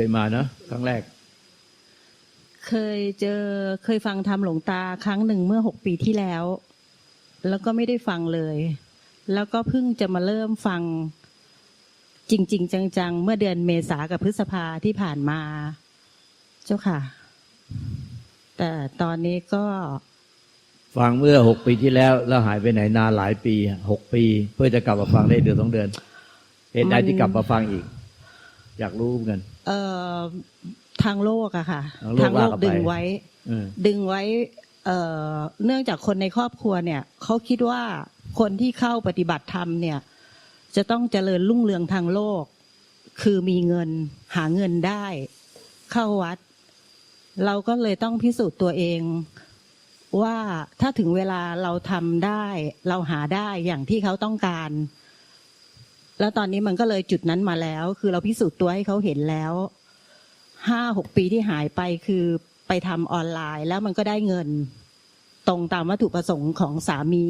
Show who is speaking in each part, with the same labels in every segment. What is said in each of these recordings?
Speaker 1: เคยมานะครั้งแรก
Speaker 2: เคยเจอเคยฟังธรรมหลวงตาครั้งหนึ่งเมื่อหกปีที่แล้ว แล้วก็ไม่ได้ฟังเลย แล้วก็เพิ่งจะมาเริ่มฟังจริง ๆ จัง ๆ เมื่อเดือนเมษากับพฤษภาที่ผ่านมา เจ้าค่ะ แต่ตอนนี้ก็
Speaker 1: ฟังเมื่อหกปีที่แล้ว แล้วหายไปไหนนานหลายปีหกปี เพื่อจะกลับมาฟังได้เดือนสองเดือนเหตุใด
Speaker 2: มัน
Speaker 1: ที่กลับมาฟังอีก อยากรู้เหมือนกัน
Speaker 2: เอ่อทางโลกอะค่ะ
Speaker 1: ทางโลกว่ากันไป
Speaker 2: ดึงไว้
Speaker 1: เออ
Speaker 2: ดึงไว้เอ่อเนื่องจากคนในครอบครัวเนี่ยเขาคิดว่าคนที่เข้าปฏิบัติธรรมเนี่ย จะต้องเจริญรุ่งเรืองทางโลก คือมีเงินหาเงินได้ เข้าวัด เราก็เลยต้องพิสูจน์ตัวเอง ว่าถ้าถึงเวลาเราทำได้ เราหาได้อย่างที่เขาต้องการ แล้วตอนนี้มันก็เลยจุดนั้นมาแล้ว คือเราพิสูจน์ตัวให้เขาเห็นแล้วห้าหกปีที่หายไปคือไปทำออนไลน์ แล้วมันก็ได้เงิน ตรงตามวัตถุประสงค์ของสามี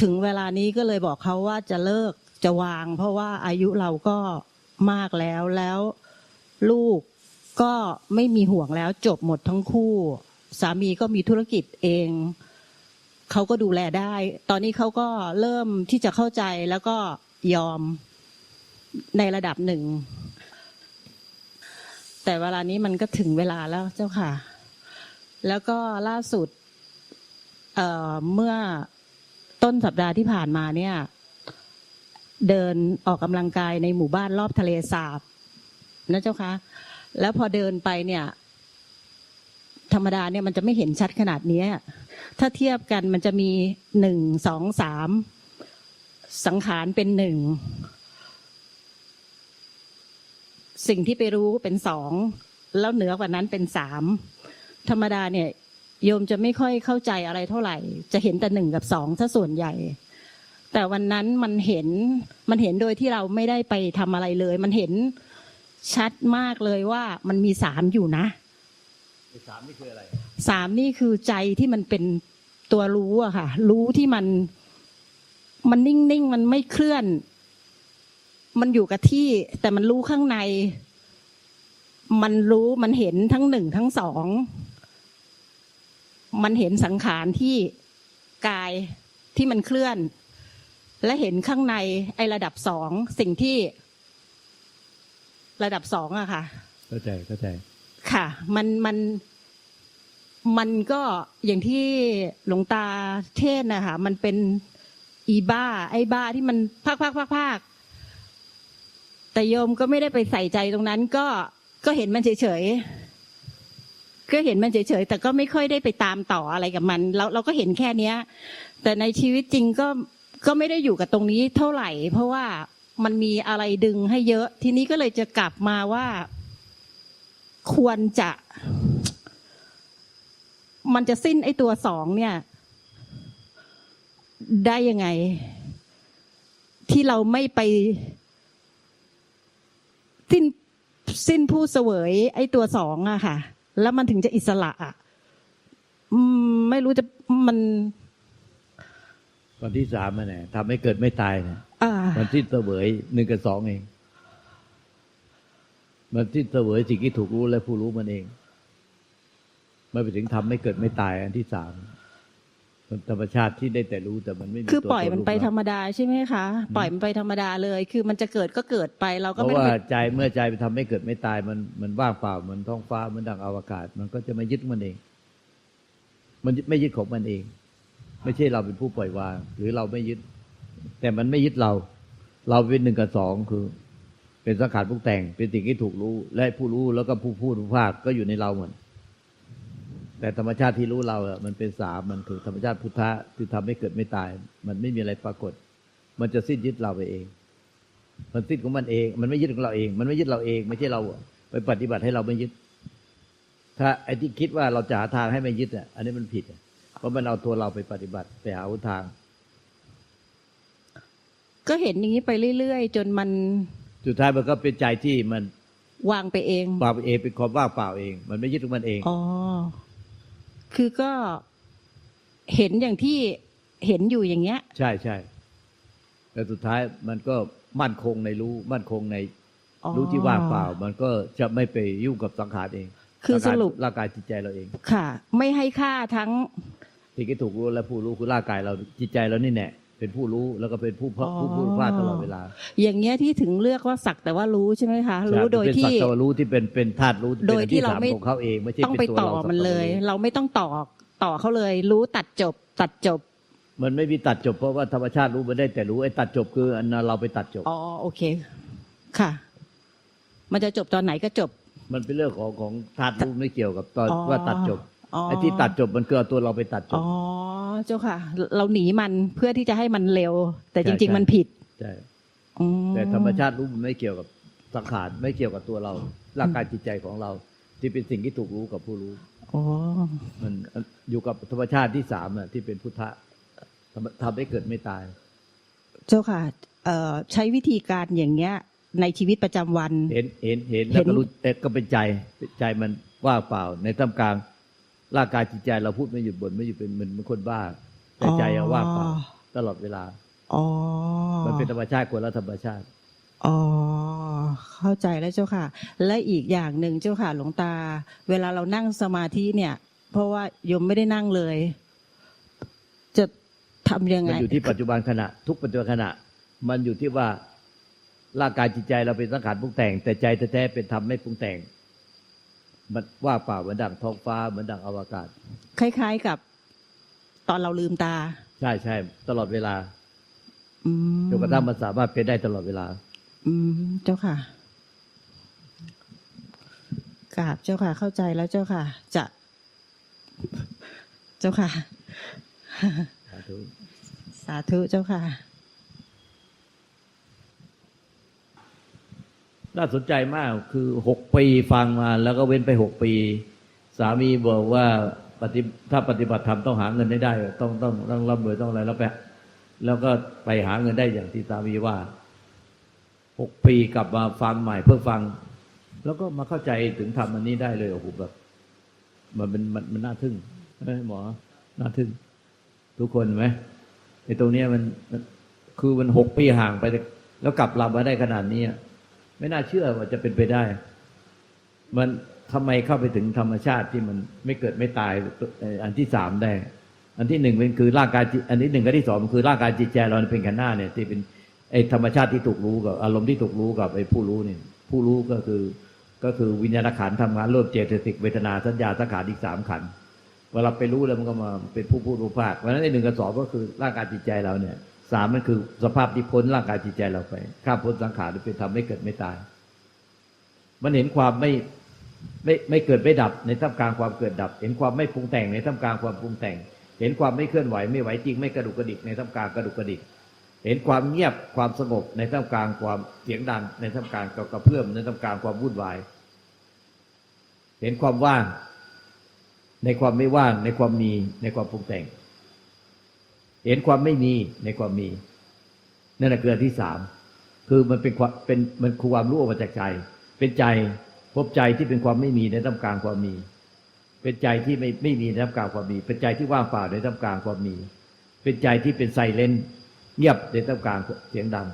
Speaker 2: ถึงเวลานี้ก็เลยบอกเขาว่าจะเลิกจะวาง เพราะว่าอายุเราก็มากแล้วแล้วลูกก็ไม่มีห่วงแล้วจบหมดทั้งคู่ สามีก็มีธุรกิจเองเขาก็ดูแลได้ ตอนนี้เขาก็เริ่มที่จะเข้าใจแล้วก็ ยอมในระดับหนึ่ง แต่เวลานี้มันก็ถึงเวลาแล้วเจ้าค่ะ แล้วก็ล่าสุดเเมื่อต้นสัปดาห์ที่ผ่านมาเนี่ย เดินออกกำลังกายในหมู่บ้านรอบทะเลสาบนะเจ้าคะแล้วพอเดินไปเนี่ย ธรรมดาเนี่ยมันจะไม่เห็นชัดขนาดนี้ถ้าเทียบกันมันจะมีหนึ่งสองสาม สังขารเป็นหนึ่ง สิ่งที่ไปรู้เป็นสอง แล้วเหนือกว่านั้นเป็นสาม ธรรมดาเนี่ย โยมจะไม่ค่อยเข้าใจอะไรเท่าไหร่ จะเห็นแต่หนึ่งกับสองถ้าส่วนใหญ่ แต่วันนั้นมันเห็น มันเห็นโดยที่เราไม่ได้ไปทำอะไรเลย มันเห็นชัดมากเลยว่ามันมีสามอยู่นะ
Speaker 1: สามนี่คืออะไร
Speaker 2: สามนี่คือใจที่มันเป็นตัวรู้อะค่ะ รู้ที่มัน มันนิ่งๆ มันไม่เคลื่อน มันอยู่กับที่ แต่มันรู้ข้างใน มันรู้มันเห็นทั้งหนึ่งทั้งสอง มันเห็นสังขารที่กายที่มันเคลื่อน และเห็นข้างในไอ้ระดับสองสิ่งที่ ระดับสองอะค่ะ
Speaker 1: เข้าใจเข้าใจ
Speaker 2: ค่ะ มันมันมันก็อย่างที่หลวงตาเทศน์นะคะมันเป็น อีบ้า ไอ้บ้าที่มันพักพักพักพักแต่โยมก็ไม่ได้ไปใส่ใจตรงนั้น ก็ก็เห็นมันเฉยๆก็เห็นมันเฉยๆแต่ก็ไม่ค่อยได้ไปตามต่ออะไรกับมันเราเราก็เห็นแค่เนี้ย แต่ในชีวิตจริงก็ก็ไม่ได้อยู่กับตรงนี้เท่าไหร่ เพราะว่ามันมีอะไรดึงให้เยอะ ทีนี้ก็เลยจะกลับมาว่า ควรจะ มันจะสิ้นไอ้ตัวสองเนี่ย ได้ยังไง ที่เราไม่ไป สิ้นสิ้นผู้เสวย ไอ้ตัวสองอะค่ะ แล้วมันถึงจะอิสระอะอืมไม่รู้จะมัน
Speaker 1: วันที่สามมันเนี่ยทำให้เกิดไม่ตายเนี่ย
Speaker 2: อ่า
Speaker 1: มันที่เสวยหนึ่งกับสองเองมันที่เสวยสิ่งที่ถูกรู้และผู้รู้มันเองมันไปถึงทำให้เกิดไม่ตายอันที่สามมัน ธรรมชาติที่ได้แต่รู้แต่มันไม่มี
Speaker 2: คือ
Speaker 1: ตัว
Speaker 2: ปล่อยมันไป
Speaker 1: ต
Speaker 2: ธรรมดาใช่ไหมคะ ปล่อยมันไปธรรมดาเลย คือมันจะเกิดก็เกิดไปเรา
Speaker 1: เพ
Speaker 2: ก็
Speaker 1: ราะ
Speaker 2: ไม่ได้
Speaker 1: ว่า
Speaker 2: ไป
Speaker 1: ใจเมื่อใจไปทำให้เกิดไม่ตายมันมันว่างเปล่ามันท้องฟ้ามันดังอวกาศ มันก็จะไม่ยึดมันเอง มันไม่ยึดของมันเอง ไม่ใช่เราเป็นผู้ปล่อยวาง หรือเราไม่ยึด แต่มันไม่ยึดเรา เราเป็นหนึ่งกับสองคือ เป็นสังขารผู้แต่งเป็นสิ่งที่ถูกรู้ และผู้รู้แล้วก็ผู้พูดผู้ภาคก็อยู่ในเราหมด แต่ธรรมชาติที่รู้เราอะมันเป็นสามมันคือธรรมชาติพุทธะที่ทำให้เกิดไม่ตาย มันไม่มีอะไรปรากฏ มันจะสิ้นยึดเราไปเอง มันสิ้นของมันเอง มันไม่ยึดของเราเอง มันไม่ยึดเราเอง ไม่ใช่เราไปปฏิบัติให้เราไม่ยึด ถ้าไอ้ที่คิดว่าเราจะหาทางให้ไม่ยึดอะ อันนี้มันผิดอะเพราะมันเอาตัวเราไปปฏิบัติไปหาหนทาง
Speaker 2: ก็เห็นอย่างนี้ไปเรื่อยๆจนมัน
Speaker 1: สุดท้ายมันก็เป็นใจที่มัน
Speaker 2: วางไปเอง
Speaker 1: เปล่าเองเป็นความว่างเปล่าเอง มันไม่ยึดของมันเอง
Speaker 2: อ๋อ คือก็เห็นอย่างที่เห็นอยู่อย่างเงี้ย
Speaker 1: ใช่ใช่แต่สุดท้ายมันก็มั่นคงในรู้มั่นคงใน
Speaker 2: อ๋อ
Speaker 1: รู้ที่ว่างเปล่า มันก็จะไม่ไปยุ่งกับสังขารเอง
Speaker 2: คือสรุป
Speaker 1: ร่างกายจิตใจเราเอง
Speaker 2: ค่ะ ไม่ให้ค่าทั้ง
Speaker 1: สิ่งที่ถูกรู้และผู้รู้คือร่างกายเราจิตใจเรานี่แน่ เป็นผู้รู้แล้วก็เป็นผู้พ
Speaker 2: อ๋อ
Speaker 1: ผู้ผู้พลาดตลอดเวลา
Speaker 2: อย่างเงี้ยที่ถึงเลือกว่าสักแต่ว่ารู้ใช่ไหมคะ รู้
Speaker 1: ใช่
Speaker 2: โดย
Speaker 1: เป็น
Speaker 2: ที่
Speaker 1: สักแต่ว่ารู้ที่เป็นเป็นธาตุรู้
Speaker 2: โดยที่
Speaker 1: ป็นอัน
Speaker 2: เราไม่
Speaker 1: สของเขาเองไม่ใช่
Speaker 2: ต้อง
Speaker 1: เป็
Speaker 2: ไป
Speaker 1: นตัว
Speaker 2: ต่อ
Speaker 1: เรา
Speaker 2: มันเลย
Speaker 1: สักแต่ว่ารู้
Speaker 2: เราไม่ต้องต่อต่อเขาเลย รู้ตัดจบ ตัดจบ
Speaker 1: มันไม่มีตัดจบเพราะว่าธรรมชาติรู้มันได้แต่รู้ไอ้ตัดจบคืออันนั้นเราไปตัดจบ
Speaker 2: อ๋อโอเคค่ะ มันจะจบตอนไหนก็จบ
Speaker 1: มันเป็นเรื่องของของธาตุรู้ไม่เกี่ยวกับตอน
Speaker 2: อ๋อ
Speaker 1: ว่าตัดจบ
Speaker 2: อ๋อ
Speaker 1: ไอ้ที่ตัดจบมันคือเอาตัวเราไปตัดจบ
Speaker 2: อ๋อเจ้าค่ะ เราหนีมันเพื่อที่จะให้มันเร็ว แต่
Speaker 1: ใช่
Speaker 2: จริง
Speaker 1: ใช่
Speaker 2: ๆมันผิด
Speaker 1: ใช่
Speaker 2: อืม
Speaker 1: แต่ธรรมชาติรู้มันไม่เกี่ยวกับสังขารไม่เกี่ยวกับตัวเราร่างกายจิตใจของเรา ที่เป็นสิ่งที่ถูกรู้กับผู้รู้
Speaker 2: อ๋อ
Speaker 1: มันอยู่กับธรรมชาติที่สามน่ะที่เป็นพุทธะทำทำให้เกิดไม่ตาย
Speaker 2: เจ้าค่ะเอ่อใช้วิธีการอย่างเงี้ย ในชีวิตประจำวัน
Speaker 1: เห็นเห็นเห็น
Speaker 2: เห็น
Speaker 1: แล้วก็รู้แต่ก็เป็นใจใจมันว่างเปล่าในท่ามกลาง ร่างกายจิตใจเราพูดไม่หยุดบ่นไม่หยุดเป็นเหมือนเหมือนคนบ้า แต่ใจอะว่างเปล่าตลอดเวลา
Speaker 2: อ๋อ
Speaker 1: มันเป็นธรรมชาติคนละธรรมชาติ
Speaker 2: อ๋อเข้าใจแล้วเจ้าค่ะ และอีกอย่างหนึ่งเจ้าค่ะ หลวงตา เวลาเรานั่งสมาธิเนี่ย เพราะว่าโยมไม่ได้นั่งเลย จะทำยังไง
Speaker 1: มันอยู่ที่ปัจจุบันขณะ ทุกปัจจุบันขณะ มันอยู่ที่ว่าร่างกายจิตใจเราเป็นสังขารปรุงแต่ง แต่ใจแท้ๆเป็นธรรมไม่ปรุงแต่ง มันว่างเปล่าเหมือนดังท้องฟ้าเหมือนดังอวกาศ
Speaker 2: คล้าย ๆกับ ตอนเราลืมตา
Speaker 1: ใช่ใช่ตลอดเวลา
Speaker 2: อืม
Speaker 1: จนกระทั่งมันสามารถเป็นได้ตลอดเวลา
Speaker 2: อืมเจ้าค่ะกราบเจ้าค่ะ เข้าใจแล้วเจ้าค่ะ จะ เจ้าค่ะ
Speaker 1: สาธุ
Speaker 2: สาธุเจ้าค่ะ
Speaker 1: น่าสนใจมากคือหกปีฟังมาแล้วก็เว้นไปหกปี สามีบอกว่าปฏิถ้าปฏิบัติธรรมต้องหาเงินให้ได้ ต้องต้องต้องร่ำรวยต้องอะไรแล้วไปแล้วก็ไปหาเงินได้อย่างที่สามีว่าหกปีกลับมาฟังใหม่เพื่อฟัง แล้วก็มาเข้าใจถึงธรรมอันนี้ได้เลยโอ้โหแบบ มันเป็นมันมันน่าทึ่งใช่ไหมหมอน่าทึ่ง ทุกคนไหมไอ้ตรงเนี้ยมันคือมันหกปีห่างไป แล้วกลับลำมาได้ขนาดนี้ ไม่น่าเชื่อว่าจะเป็นไปได้ มันทำไมเข้าไปถึงธรรมชาติที่มันไม่เกิดไม่ตายอันที่สามได้ อันที่หนึ่งเป็นคือร่างกายอันที่หนึ่งกับที่สองคือร่างกายจิตใจเราเป็นขันธ์หน้าเนี่ยที่เป็นไอธรรมชาติที่ถูกรู้กับอารมณ์ที่ถูกรู้กับไอ้ผู้รู้เนี่ย ผู้รู้ก็คือก็คือวิญญาณขันธ์ทำงานร่วมเจตสิกเวทนาสัญญาสังขารอีกสามขันธ์เวลาไปรู้แล้วมันก็มาเป็นผู้พูดรู้ภาคเพราะฉะนั้นไอหนึ่งกับสองก็คือร่างกายจิตใจเราเนี่ย สามมันคือสภาพที่พ้นร่างกายจิตใจเราไปข้ามพ้นสังขารหรือเป็นทำไม่เกิดไม่ตาย มันเห็นความไม่ไม่ไม่เกิดไม่ดับในท่ามกลางความเกิดดับ เห็นความไม่ปรุงแต่งในท่ามกลางความปรุงแต่ง เห็นความไม่เคลื่อนไหวไม่ไหวจริงไม่กระดุกกระดิกในท่ามกลางกระดุกกระดิก เห็นความเงียบความสงบในท่ามกลางความเสียงดังในท่ามกลางกระเพื่อมในท่ามกลางความวุ่นวาย เห็นความว่าง ในความไม่ว่างในความมีในความปรุงแต่ง เห็นความไม่มีในความมี นั่นแหละคืออันที่สามคือมันเป็นความเป็นมันคือความรู้ออกมาจากใจ เป็นใจพบใจที่เป็นความไม่มีในท่ามกลางความมี เป็นใจที่ไม่ไม่มีในท่ามกลางความมี เป็นใจที่ว่างเปล่าในท่ามกลางความมี เป็นใจที่เป็นไซเลนเงียบในท่ามกลางเสียงดัง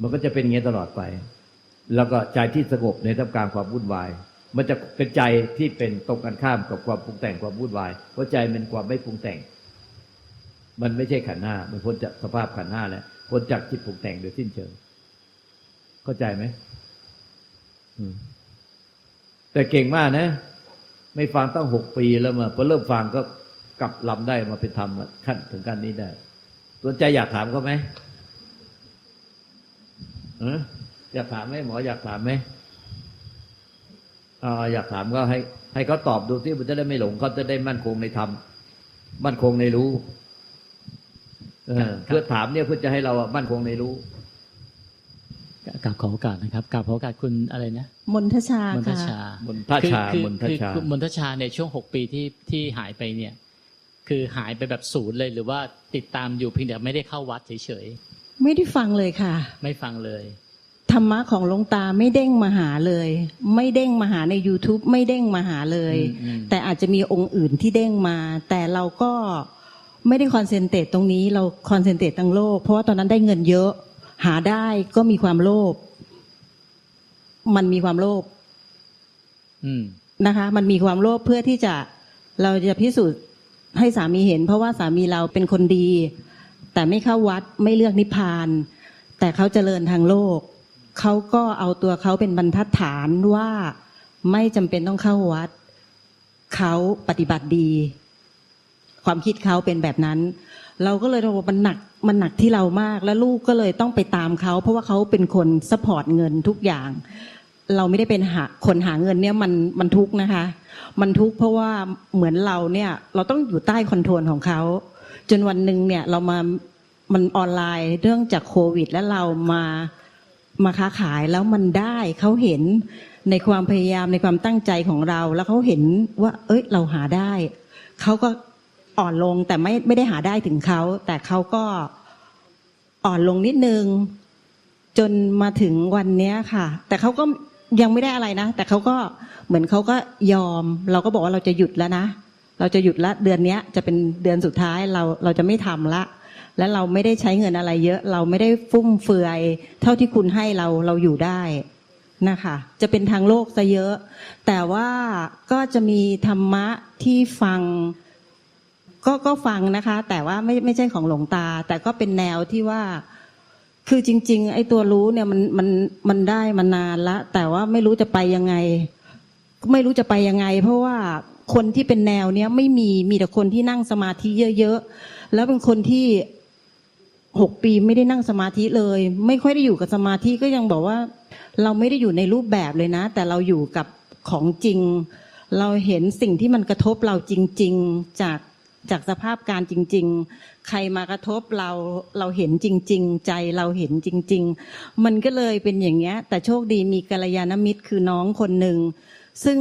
Speaker 1: มันก็จะเป็นอย่างนี้ตลอดไป แล้วก็ใจที่สงบในท่ามกลางความวุ่นวาย มันจะเป็นใจที่เป็นตรงกันข้ามกับความปรุงแต่งความวุ่นวายเพราะใจมันความไม่ปรุงแต่ง มันไม่ใช่ขันห้ามันพ้นจากสภาพขันห้าแล้วพ้นจากจิตปรุงแต่งโดยสิ้นเชิง เข้าใจไหมอืมแต่เก่งมากนะ ไม่ฟังตั้งหกปีแล้วมาพอเริ่มฟังก็กลับลำได้มาเป็นธรรมขั้นถึงขั้นนี้ได้สนใจอยากถามเขาไหมอออยากถามไหมหมออยากถามไหมออยากถามก็ให้ ให้เขาตอบดูที่มันจะได้ไม่หลงเขาจะได้มั่นคงในธรรมมั่นคงในรู้ เออเพื่อถามเนี่ยเพื่อจะให้เราอะมั่นคงในรู้
Speaker 3: กราบขอโอกาสนะครับกราบขอโอกาสคุณอะไรนะ
Speaker 2: มนทชา ม
Speaker 3: นท
Speaker 2: ค่ะ
Speaker 3: ชา
Speaker 1: มนทชา
Speaker 3: คือ
Speaker 1: มนท
Speaker 3: คือ
Speaker 1: ชา
Speaker 3: คือมนทชาในช่วงหกปีที่ที่หายไปเนี่ย คือหายไปแบบศูนย์เลยหรือว่าติดตามอยู่เพียงแต่ไม่ได้เข้าวัดเฉย
Speaker 2: ไม่ได้ฟังเลยค่ะ
Speaker 3: ๆไม่ฟังเลย
Speaker 2: ธรรมะของหลวงตาไม่เด้งมาหาเลย ไม่เด้งมาหาใน YouTube ไม่เด้งมาหาเลย
Speaker 3: อืมอืม
Speaker 2: แต่อาจจะมีองค์อื่นที่เด้งมา แต่เราก็ ไม่ได้คอนเซนเทรตตรงนี้เราคอนเซนเทรตตั้งโลก เพราะว่าตอนนั้นได้เงินเยอะ หาได้ก็มีความโลภมันมีความโลภ
Speaker 3: อืม
Speaker 2: นะคะ มันมีความโลภเพื่อที่จะเราจะพิสูจน์ให้สามีเห็น เพราะว่าสามีเราเป็นคนดี แต่ไม่เข้าวัดไม่เลือกนิพพาน แต่เขาเจริญทางโลกเขาก็เอาตัวเขาเป็นบรรทัดฐานว่าไม่จำเป็นต้องเข้าวัดเขาปฏิบัติดี ความคิดเขาเป็นแบบนั้น เราก็เลยบอกว่ามันหนักมันหนักที่เรามาก แล้วลูกก็เลยต้องไปตามเขาเพราะว่าเขาเป็นคนสปอร์ตเงินทุกอย่าง เราไม่ได้เป็นหาคนหาเงินเนี่ยมันมันทุกนะคะ มันทุกเพราะว่าเหมือนเราเนี่ยเราต้องอยู่ใต้คอนโทรลของเขาจนวันหนึ่งเนี่ยเรามามันออนไลน์เรื่องจากโควิด แล้วเรามามาค้าขายแล้วมันได้เขาเห็นในความพยายามในความตั้งใจของเรา แล้วเขาเห็นว่า เอ้ยเราหาได้เขาก็ อ่อนลงแต่ไม่ไม่ได้หาได้ถึงเขา แต่เขาก็อ่อนลงนิดนึง จนมาถึงวันเนี้ยค่ะ แต่เขาก็ยังไม่ได้อะไรนะ แต่เขาก็เหมือนเขาก็ยอม เราก็บอกว่าเราจะหยุดแล้วนะ เราจะหยุดละเดือนเนี้ยจะเป็นเดือนสุดท้ายเราเราจะไม่ทำละ และเราไม่ได้ใช้เงินอะไรเยอะ เราไม่ได้ฟุ่มเฟือย เท่าที่คุณให้เราเราอยู่ได้นะคะ จะเป็นทางโลกซะเยอะ แต่ว่าก็จะมีธรรมะที่ฟัง ก็ก็ฟังนะคะ แต่ว่าไม่ไม่ใช่ของหลวงตา แต่ก็เป็นแนวที่ว่า คือจริง ๆ ไอ้ตัวรู้เนี่ยมันมันมันได้มานานละ แต่ว่าไม่รู้จะไปยังไง ไม่รู้จะไปยังไง เพราะว่าคนที่เป็นแนวเนี้ยไม่มีมีแต่คนที่นั่งสมาธิเยอะๆแล้วเป็นคนที่หกปีไม่ได้นั่งสมาธิเลย ไม่ค่อยได้อยู่กับสมาธิก็ยังบอกว่า เราไม่ได้อยู่ในรูปแบบเลยนะ แต่เราอยู่กับของจริง เราเห็นสิ่งที่มันกระทบเราจริง ๆ จาก จากสภาพการจริง ๆ ใครมากระทบเราเราเห็นจริง ๆ ใจเราเห็นจริง ๆ มันก็เลยเป็นอย่างเงี้ย แต่โชคดีมีกัลยาณมิตรคือน้องคนหนึ่งซึ่ง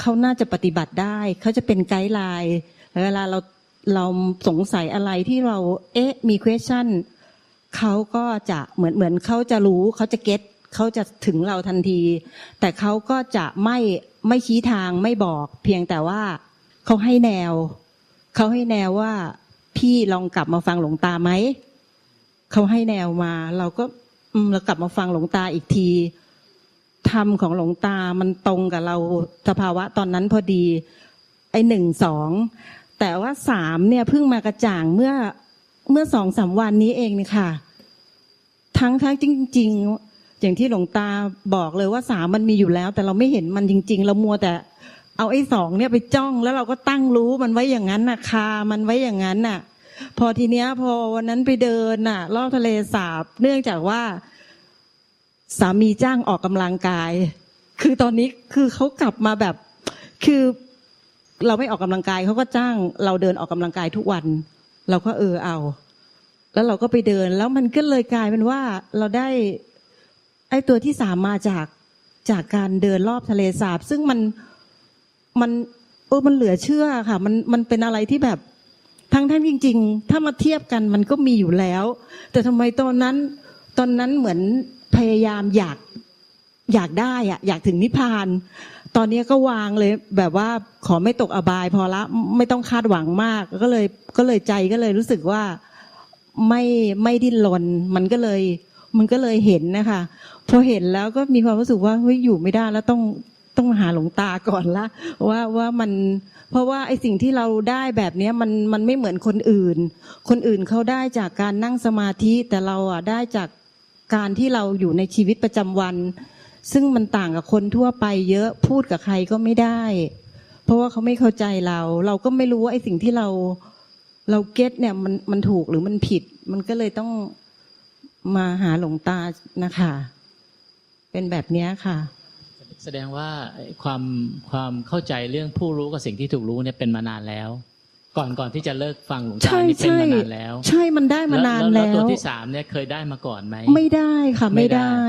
Speaker 2: เขาน่าจะปฏิบัติได้ เขาจะเป็นไกด์ไลน์เวลาเราเราสงสัยอะไรที่เราเอ๊ะมี question เขาก็จะเหมือนเหมือนเขาจะรู้เขาจะเก็ตเขาจะถึงเราทันที แต่เขาก็จะไม่ไม่ชี้ทางไม่บอก เพียงแต่ว่าเขาให้แนว เขาให้แนวว่าพี่ลองกลับมาฟังหลวงตาไหมเขาให้แนวมา เราก็ อืมเรากลับมาฟังหลวงตาอีกทีธรรมของหลวงตามันตรงกับเราสภาวะตอนนั้นพอดี ไอหนึ่งสองแต่ว่าสามเนี่ยเพิ่งมากระจ่างเมื่อเมื่อสองสามวันนี้เองนี่ค่ะ ทั้งทั้งจริง ๆ อย่างที่หลวงตาบอกเลยว่าสามมันมีอยู่แล้ว แต่เราไม่เห็นมันจริง ๆ เรามัวแต่ เอาไอ้สองเนี่ยไปจ้องแล้วเราก็ตั้งรู้มันไว้อย่างนั้นน่ะคามันไว้อย่างนั้นน่ะ พอทีเนี้ยพอวันนั้นไปเดินน่ะรอบทะเลสาบ เนื่องจากว่าสามีจ้างออกกำลังกาย คือตอนนี้คือเขากลับมาแบบคือเราไม่ออกกำลังกายเขาก็จ้างเราเดินออกกำลังกายทุกวัน เราก็เออเอา แล้วเราก็ไปเดินแล้วมันก็เลยกลายเป็นว่าเราได้ ไอ้ตัวที่สามมาจากจากการเดินรอบทะเลสาบ ซึ่งมัน มันเออมันเหลือเชื่อค่ะ มันมันเป็นอะไรที่แบบทั้งทั้งจริง ๆ ถ้ามาเทียบกันมันก็มีอยู่แล้ว แต่ทำไมตอนนั้น ตอนนั้นเหมือนพยายามอยากอยากได้อะอยากถึงนิพพาน ตอนนี้ก็วางเลย แบบว่าขอไม่ตกอบาย พอละไม่ต้องคาดหวังมาก ก็เลยก็เลยใจก็เลยรู้สึกว่าไม่ไม่ดิ้นรนมันก็เลย มันก็เลยเห็นนะคะพอเห็นแล้วก็มีความรู้สึกว่าเฮ้ยอยู่ไม่ได้แล้วต้อง ต้องมาหาหลวงตาก่อนละว่าว่ามันเพราะว่าไอสิ่งที่เราได้แบบเนี้ยมันมันไม่เหมือนคนอื่น คนอื่นเขาได้จากการนั่งสมาธิแต่เราอะได้จากการที่เราอยู่ในชีวิตประจำวัน ซึ่งมันต่างกับคนทั่วไปเยอะพูดกับใครก็ไม่ได้ เพราะว่าเขาไม่เข้าใจเรา เราก็ไม่รู้ว่าไอสิ่งที่เราเราเก็ตเนี่ยมันมันถูกหรือมันผิด มันก็เลยต้องมาหาหลวงตานะคะ เป็นแบบนี้ค่ะ
Speaker 3: แสดงว่าไอ้ความความเข้าใจเรื่องผู้รู้กับสิ่งที่ถูกรู้เนี่ยเป็นมานานแล้ว ก่อนก่อนที่จะเลิกฟังหลวงตา
Speaker 2: ใช่
Speaker 3: นี่เป็น
Speaker 2: ใช่
Speaker 3: มานานแล้ว
Speaker 2: ใช่มันได้มานาน
Speaker 3: แล้
Speaker 2: แล้วว
Speaker 3: ตัวที่สามเนี่ยเคยได้มาก่อนไหม
Speaker 2: ไม่ได้ค่ะ
Speaker 3: ไม่
Speaker 2: ไม่
Speaker 3: ได้
Speaker 2: ได้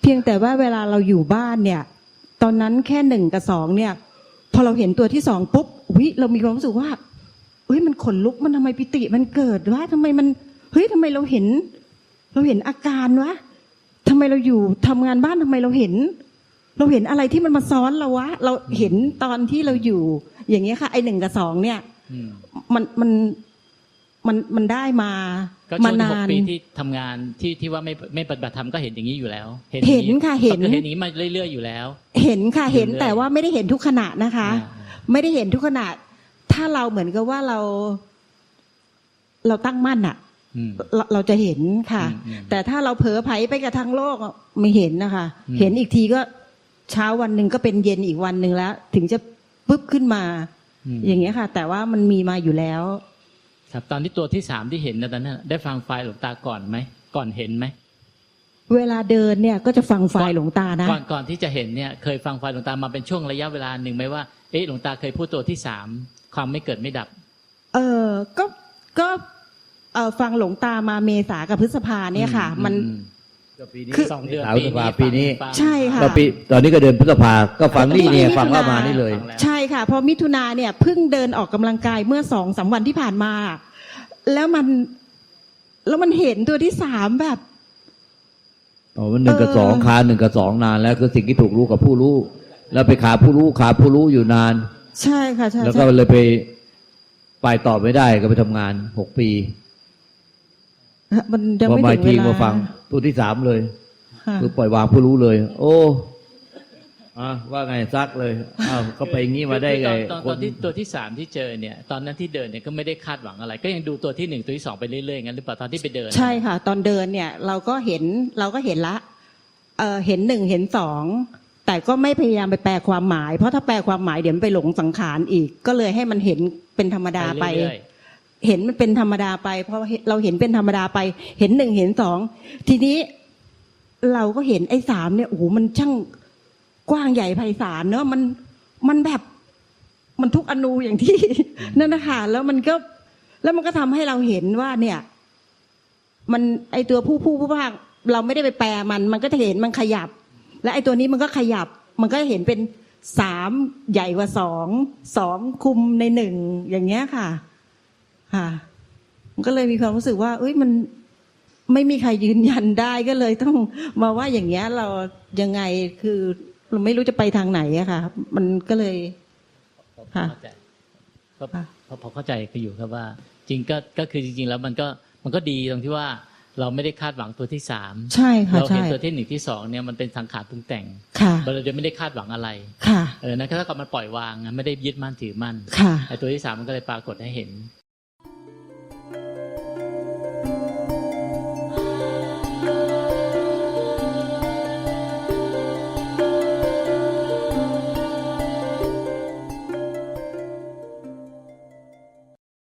Speaker 2: เพียงแต่ว่าเวลาเราอยู่บ้านเนี่ย ตอนนั้นแค่หนึ่งกับสองเนี่ย พอเราเห็นตัวที่สองปุ๊บวิเรามีความรู้สึกว่าเฮ้ยมันขนลุกมันทำไมปิติมันเกิดวะทำไมมันเฮ้ยทำไมเราเห็น เราเห็นอาการวะทำไมเราอยู่ทำงานบ้านทำไมเราเห็น เราเห็นอะไรที่มันมาซ้อนเราวะ เราเห็นตอนที่เราอยู่ อย่างเงี้ยค่ะ ไอหนึ่งกับสองเนี่ย
Speaker 3: อืม
Speaker 2: มันมันมันมันได้มา
Speaker 3: ก็
Speaker 2: มา
Speaker 3: ช่วงห
Speaker 2: นากน
Speaker 3: ปีที่ทำงานที่ที่ว่าไม่ไม่ปฏิบัติธรรมก็เห็นอย่างนี้อยู่แล้ว
Speaker 2: เห็นค่ะเห็น
Speaker 3: ก็เห็นอย่างนี้มาเรื่อยๆอยู่แล้ว
Speaker 2: เห็นค่ะเห็น
Speaker 3: เรื่อยๆ
Speaker 2: แต่ว่าไม่ได้เห็นทุกขณะนะคะ
Speaker 3: อ่า
Speaker 2: ไม่ได้เห็นทุกขณะ ถ้าเราเหมือนกับว่าเรา เราตั้งมั่นอะ
Speaker 3: อืม
Speaker 2: เราเราจะเห็นค่ะ
Speaker 3: อืมอืม
Speaker 2: แต่ถ้าเราเผลอไผลไปกับทางโลกอะไม่เห็นนะคะ
Speaker 3: อืม
Speaker 2: เห็นอีกทีก็ เช้าวันหนึ่งก็เป็นเย็นอีกวันหนึ่งแล้ว ถึงจะปุ๊บขึ้นมา
Speaker 3: ม
Speaker 2: อย่างเงี้ยค่ะ แต่ว่ามันมีมาอยู่แล้ว
Speaker 3: ครับตอนที่ตัวที่สามที่เห็นนะตอนนั้นได้ฟังไฟล์หลวงตาก่อนไหมก่อนเห็นไหม
Speaker 2: เวลาเดินเนี่ยก็จะฟังไฟล์หลวงตานะ
Speaker 3: ก่อนก่อนที่จะเห็นเนี่ย เคยฟังไฟล์หลวงตามาเป็นช่วงระยะเวลาหนึ่งไหมว่าเอ๊ะหลวงตาเคยพูดตัวที่สามความไม่เกิดไม่ดับ
Speaker 2: เออก็ก็เออฟังหลวงตามาเมษากับพฤษภาเนี่ยค่ะ
Speaker 3: อื
Speaker 2: มัน
Speaker 3: อืม
Speaker 1: ก็ปีนี้
Speaker 2: คือ
Speaker 3: สองเดือน
Speaker 1: สาวพฤษภาปีนี้
Speaker 3: ฟัง
Speaker 2: ใช่ค่ะ
Speaker 1: ก็ปีตอนนี้ก็เดินพฤษภาก็ฟังนี่เนี่ย
Speaker 2: มิถุนา
Speaker 1: ฟังว่ามานี่เลย
Speaker 3: ฟังแล้ว
Speaker 2: ใช่ค่ะ เพราะมิถุนาเนี่ยเพิ่งเดินออกกำลังกายเมื่อสองสามวันที่ผ่านมา แล้วมันแล้วมันเห็นตัวที่สามแบบ
Speaker 1: อ๋อมันหนึ่งกับ
Speaker 2: เออ
Speaker 1: สองขาหนึ่งกับสองนานแล้วคือสิ่งที่ถูกรู้กับผู้รู้ แล้วไปขาผู้รู้ขาผู้รู้อยู่นาน
Speaker 2: ใช่ค่ะใช่
Speaker 1: แล้วก็
Speaker 2: ใช่
Speaker 1: เลยไปไปต่อไม่ได้ก็ไปทำงานหกปี
Speaker 2: มันยัง
Speaker 1: พอ
Speaker 2: ไม่
Speaker 1: มา
Speaker 2: ถึง
Speaker 1: ที
Speaker 2: เวลา
Speaker 1: มาฟัง ตัวที่สามเลย
Speaker 2: ค่ะ
Speaker 1: คือปล่อยวางผู้รู้เลย โอ้อะว่าไงซักเลยอ้าวก็ไปอย่างนี้มาได้ไง
Speaker 3: ตอนตอน
Speaker 1: ค
Speaker 3: ตอนที่ตัวที่สามที่เจอเนี่ย ตอนนั้นที่เดินเนี่ยก็ไม่ได้คาดหวังอะไร ก็ยังดูตัวที่หนึ่งตัวที่สองไปเรื่อยๆงั้นหรือเปล่าตอนที่ไปเดิน
Speaker 2: ใช่ค่ะ ตอนเดินเนี่ย เราก็เห็นเราก็เห็นละเออเห็นหนึ่งเห็นสองแต่ก็ไม่พยายามไปแปลความหมาย เพราะถ้าแปลความหมายเดี๋ยวมันไปหลงสังขารอีก ก็เลยให้มันเห็นเป็นธรรมดาไป เห็นมันเป็นธรรมดาไป เพราะเราเห็นเป็นธรรมดาไป เห็นหนึ่งเห็นสองทีนี้เราก็เห็นไอ้สามเนี่ยโอ้โหมันช่างกว้างใหญ่ไพศาลเนอะมันมันแบบ มันทุกอนูอย่างที่ นั่นนะคะแล้วมันก็ แล้วมันก็ทำให้เราเห็นว่าเนี่ย มันไอตัวผู้ผู้ผู้ภาคเราไม่ได้ไปแปลมัน มันก็จะเห็นมันขยับ และไอตัวนี้มันก็ขยับ มันก็เห็นเป็นสามใหญ่กว่าสองสองคุมในหนึ่งอย่างเงี้ยค่ะ ค่ะมันก็เลยมีความรู้สึกว่า เอ้ยมันไม่มีใครยืนยันได้ก็เลยต้องมาว่าอย่างเงี้ยเรายังไงคือเราไม่รู้จะไปทางไหนอะค่ะ มันก็เลย
Speaker 3: ๆพอ
Speaker 2: ค่ะ
Speaker 3: เข้าใจก็
Speaker 2: ค่ะ
Speaker 3: พอพอเข้าใจก็อยู่ครับว่า จริงก็ก็คือจริง ๆ แล้วมันก็มันก็ดีตรงที่ว่าเราไม่ได้คาดหวังตัวที่สาม
Speaker 2: ใช่ค่ะ
Speaker 3: เราเห็
Speaker 2: ใช่
Speaker 3: นตัวที่หนึ่งที่สองเนี่ยมันเป็นสังขารปรุงแต่ง
Speaker 2: ค่ะ
Speaker 3: เราจะไม่ได้คาดหวังอะไร
Speaker 2: ค่ะ
Speaker 3: เออนะถ้ากับมันปล่อยวางนะไม่ได้ยึดมั่นถือมั่น
Speaker 2: ค่ะ
Speaker 3: ไอ้ตัวที่สามมันก็เลยปรากฏให้เห็น